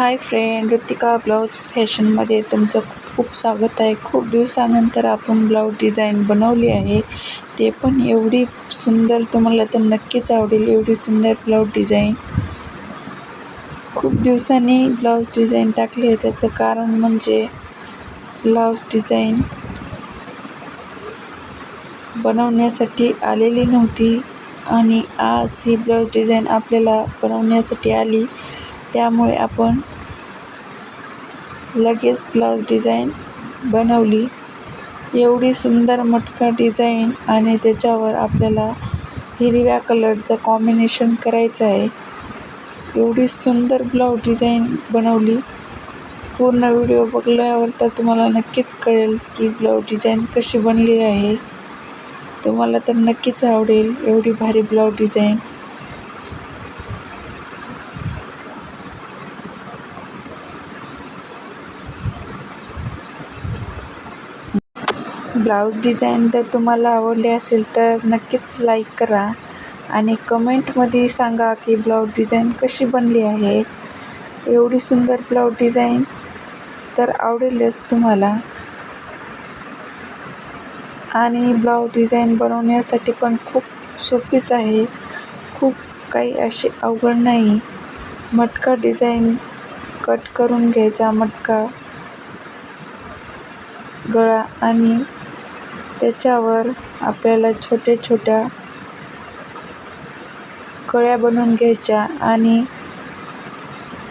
Hi friend Ritika blouse फॅशनमध्ये तुमचं खूप खूप स्वागत आहे. खूप दिवसानंतर आपण ब्लाऊज डिझाईन बनवली आहे. ते पण एवढी सुंदर तुम्हाला तर नक्कीच आवडेल. एवढी सुंदर ब्लाऊज डिझाईन खूप दिवसांनी ब्लाऊज डिझाईन टाकली आहे. त्याचं कारण म्हणजे ब्लाऊज डिझाईन बनवण्यासाठी आलेली नव्हती आणि आज ही ब्लाऊज डिझाईन आपल्याला बनवण्यासाठी आली. त्यामुळे आपण लगेच ब्लाऊज डिझाईन बनवली. एवढी सुंदर मटका डिझाईन आणि त्याच्यावर आपल्याला हिरव्या कलरचं कॉम्बिनेशन करायचं आहे. एवढी सुंदर ब्लाऊज डिझाईन बनवली. पूर्ण व्हिडिओ बघल्यावर तर तुम्हाला नक्कीच कळेल की ब्लाऊज डिझाईन कशी बनली आहे. तुम्हाला तर नक्कीच आवडेल एवढी भारी ब्लाऊज डिझाईन. ब्लाऊज डिझाईन जर तुम्हाला आवडली असेल तर नक्कीच लाईक करा. आणि कमेंटमध्ये सांगा की ब्लाऊज डिझाईन कशी बनली आहे. एवढी सुंदर ब्लाऊज डिझाईन तर आवडेलच तुम्हाला. आणि ब्लाऊज डिझाईन बनवण्यासाठी पण खूप सोपीच आहे. खूप काही अशी अवघड नाही. मटका डिझाईन कट करून घ्यायचा मटका गळा आणि त्याच्यावर आपल्याला छोट्या छोट्या कळ्या बनवून घ्यायच्या आणि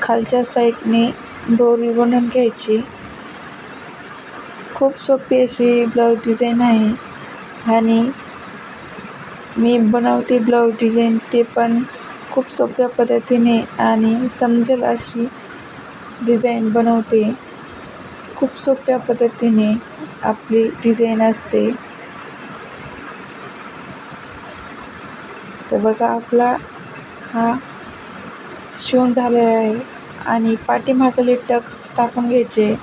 खालच्या साईडने डोरी बनवून घ्यायची. खूप सोपी अशी ब्लाऊज डिझाईन आहे आणि मी बनवते ब्लाऊज डिझाईन ते पण खूप सोप्या पद्धतीने आणि समजेल अशी डिझाईन बनवते. खूप सोप्या पद्धतीने आपली डिझाईन असते. तर बघा आपला हा शिवून झालेला आहे आणि पाठीमागले टक्स टाकून घ्यायचे.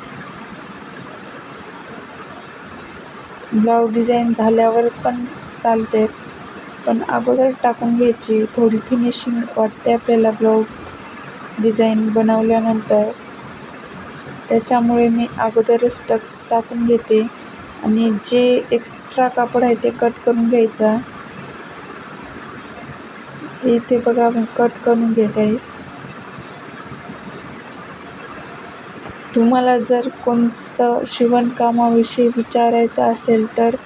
ब्लाऊज डिझाईन झाल्यावर पण चालते पण अगोदर टाकून घ्यायची. थोडी फिनिशिंग वाटते आपल्याला ब्लाऊज डिझाईन बनवल्यानंतर. त्याच्यामुळे मी अगोदरच टक्स टाकून घेते. आणि जे एक्स्ट्रा कापड आहे ते कट करून घ्यायचा. इथे बघा मी कट करून घेत आहे. तुम्हाला जर कोणतं शिवणकामाविषयी विचारायचं असेल तर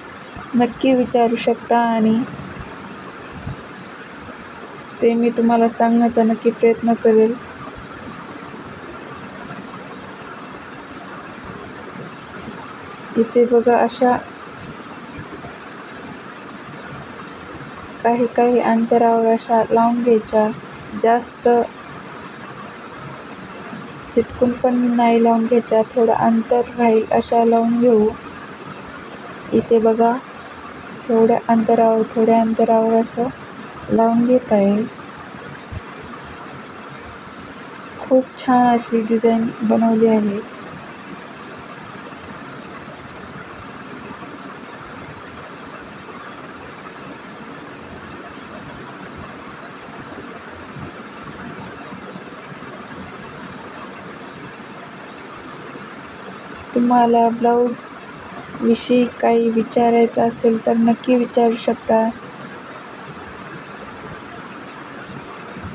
नक्की विचारू शकता आणि ते मी तुम्हाला सांगण्याचा नक्की प्रयत्न करेल. इथे बघा अशा काही काही अंतरावर अशा लावून घ्यायच्या. जास्त चिटकून पण नाही लावून घ्यायच्या. थोडं अंतर राहील अशा लावून घेऊ. इथे बघा थोड्या अंतरावर थोड्या अंतरावर असं लावून घेत आहे खूप छान अशी डिझाईन बनवली आहे. तुम्हाला ब्लाऊजविषयी काही विचारायचं असेल तर नक्की विचारू शकता.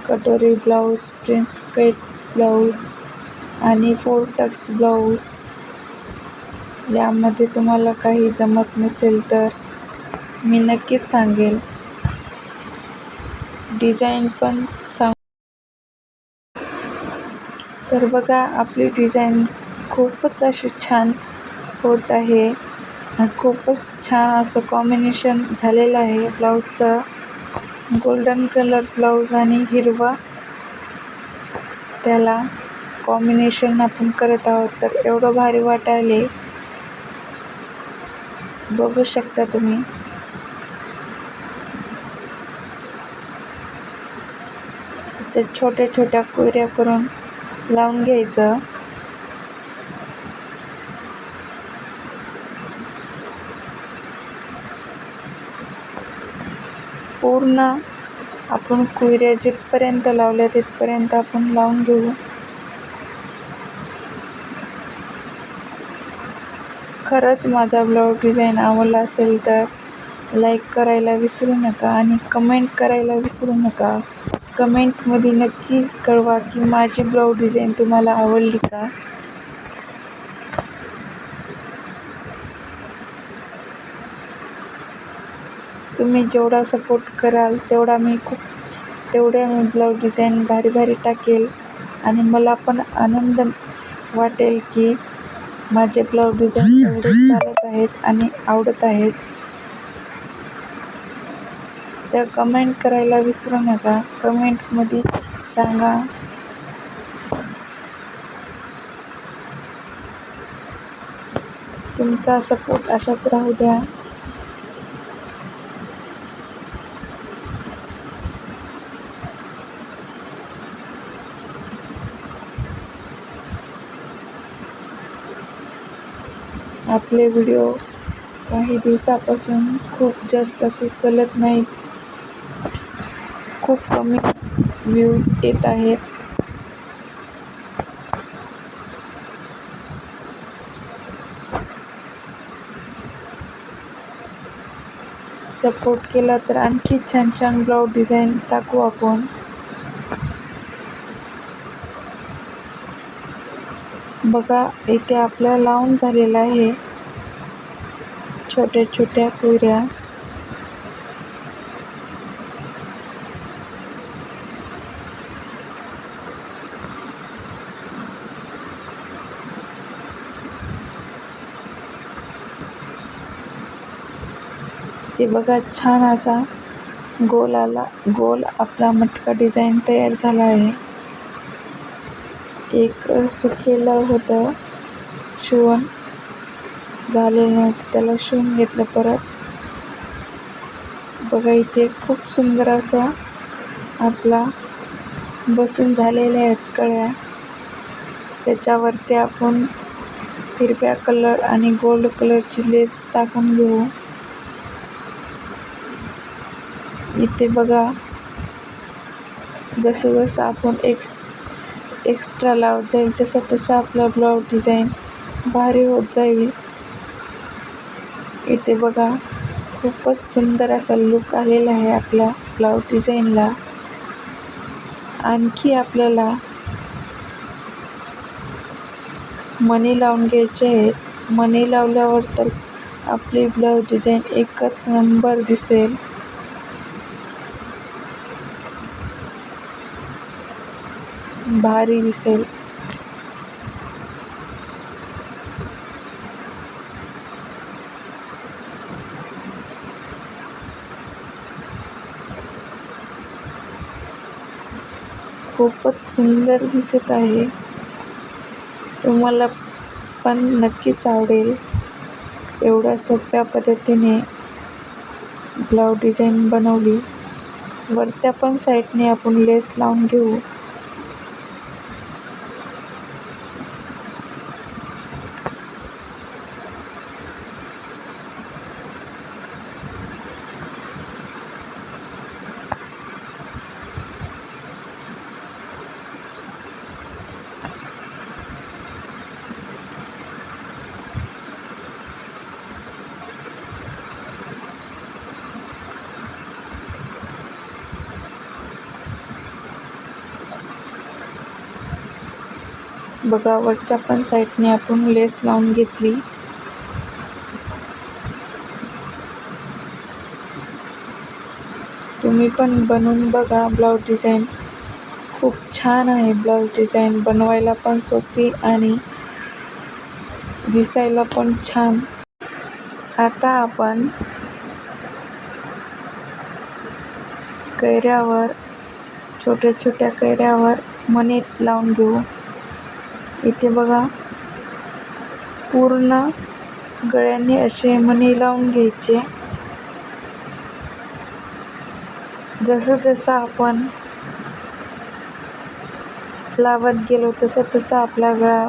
Katori blouse prince cut blouse आणि फोर टक्स ब्लाऊज यामध्ये तुम्हाला काही जमत नसेल तर मी नक्कीच सांगेल. डिझाईन पण सांग. तर बघा आपली डिझाईन खूपच अशी छान होत आहे. खूपच छान असं कॉम्बिनेशन झालेलं आहे ब्लाऊजचं. गोल्डन कलर ब्लाऊज आणि हिरवा. त्याला कॉम्बिनेशन आपण करत आहोत. तर एवढं भारी वाटायले. बघू शकता तुम्ही. असे छोट्या छोट्या कोऱ्या करून लावून घ्यायचं. पूर्ण आपण कुयऱ्या जिथपर्यंत लावल्या तिथपर्यंत आपण लावून घेऊ. खरंच माझा ब्लाऊज डिझाईन आवडला असेल तर लाईक करायला विसरू नका आणि कमेंट करायला विसरू नका. कमेंटमध्ये नक्की कळवा की माझी ब्लाऊज डिझाईन तुम्हाला आवडली का? तुम्ही जेवढा सपोर्ट कराल तेवढा मी खूप तेवढ्या मी ब्लाऊज डिझाईन भारी भारी टाकेल. आणि मला पण आनंद वाटेल की माझे ब्लाऊज डिझाईन एवढे चालत आहेत आणि आवडत आहेत. तर कमेंट करायला विसरू नका. कमेंटमध्ये सांगा. तुमचा सपोर्ट असाच राहू द्या. आपले व्हिडिओ काही दिवसापासून खूप जास्त असे चलत नाहीत. खूप कमी व्ह्यूज येत आहेत. सपोर्ट केला तर आणखी छान छान ब्लाऊज डिझाईन टाकू आपण. बघा इथे आपलं लावून झालेलं आहे. छोट्या छोट्या पुऱ्या. ते बघा छान असा गोल आला गोल आपला मटका डिझाईन तयार झाला आहे. एक सुकलेलं होतं शिवण. झालेलं नव्हतं त्याला शिवून घेतलं परत. बघा इथे खूप सुंदर असा आपला बसून झालेल्या आहेत कळ्या. त्याच्यावरती आपण हिरव्या कलर आणि गोल्ड कलरची लेस टाकून घेऊ. इथे बघा जसं जसं आपण एक्स एक्स्ट्रा लावत जाईल तसं तसं आपला ब्लाऊज डिझाईन भारी होत जाईल. इथे बघा खूपच सुंदर असा लुक आलेला आहे आपल्या ब्लाऊज डिझाईनला आणखी आपल्याला मणी लावून घ्यायचे आहेत. मणी लावल्यावर तर आपली ब्लाऊज डिझाईन एकच नंबर दिसेल. भारी दिसेल. खूपच सुंदर दिसत आहे. तुम्हाला पण नक्कीच आवडेल. एवढ्या सोप्या पद्धतीने ब्लाऊज डिझाईन बनवली. वरत्या पण साईडने आपण लेस लावून घेऊ. बघा वरच्या पण साईडने आपण लेस लावून घेतली. तुम्ही पण बनवून बघा ब्लाऊज डिझाईन. खूप छान आहे ब्लाऊज डिझाईन बनवायला पण सोपी आणि दिसायला पण छान. आता आपण कैऱ्यावर छोट्या छोट्या कैऱ्यावर मणी लावून घेऊ. इथे बघा. पूर्ण गळ्यांनी असे मणी लावून घ्यायचे. जसं जसं आपण लावत गेलो तसं तसं आपला गळा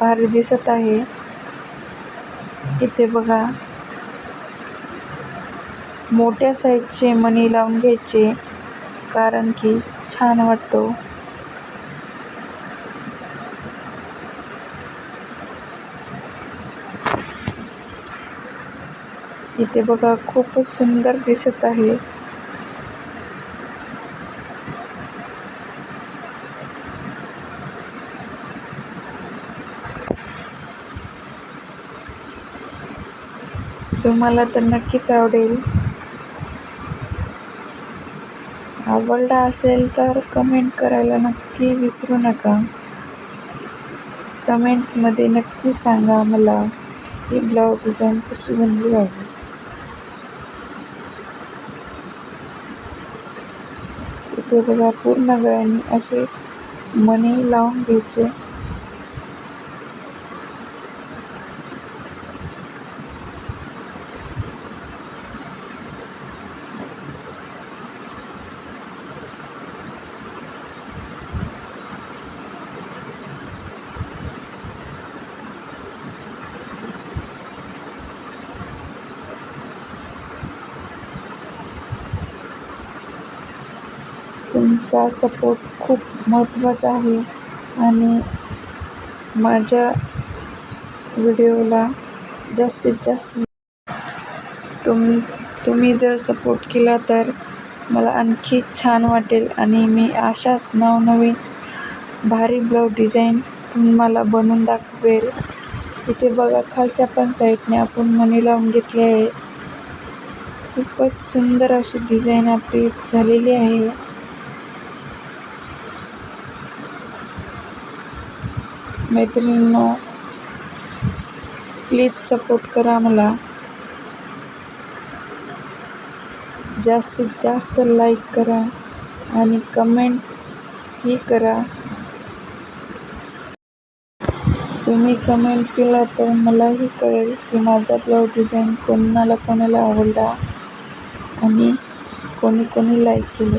भारी दिसत आहे. इथे बघा. मोठ्या साईजचे मणी लावून घ्यायचे कारण की छान वाटतो. इथे बघा खूपच सुंदर दिसत आहे. तुम्हाला तर नक्कीच आवडेल. आवडला असेल तर कमेंट करायला नक्की विसरू नका. कमेंटमध्ये नक्की सांगा मला ही ब्लाऊज डिझाईन कशी बनली आहे. इथे बघा पूर्ण गळ्यांनी असे मणी लावून घ्यायचे. तुमचा सपोर्ट खूप महत्त्वाचा आहे. आणि माझ्या व्हिडिओला जास्तीत जास्त तुम तुम्ही जर सपोर्ट केला तर मला आणखी छान वाटेल. आणि मी अशाच नवनवीन भारी ब्लाऊज डिझाईन तुम्हाला बनवून दाखवेल. इथे बघा खालच्या पण साईडने आपण मणी लावून घेतले आहे. खूपच सुंदर अशी डिझाईन आपली झालेली आहे. मैत्रिणींनो प्लीज सपोर्ट करा मला जास्तीत जास्त लाईक करा आणि कमेंट ही करा. तुम्ही कमेंट केला तर मलाही कळेल की माझा ब्लाऊज डिझाईन कोणाला कोणाला आवडला आणि कोणी कोणी लाईक केले.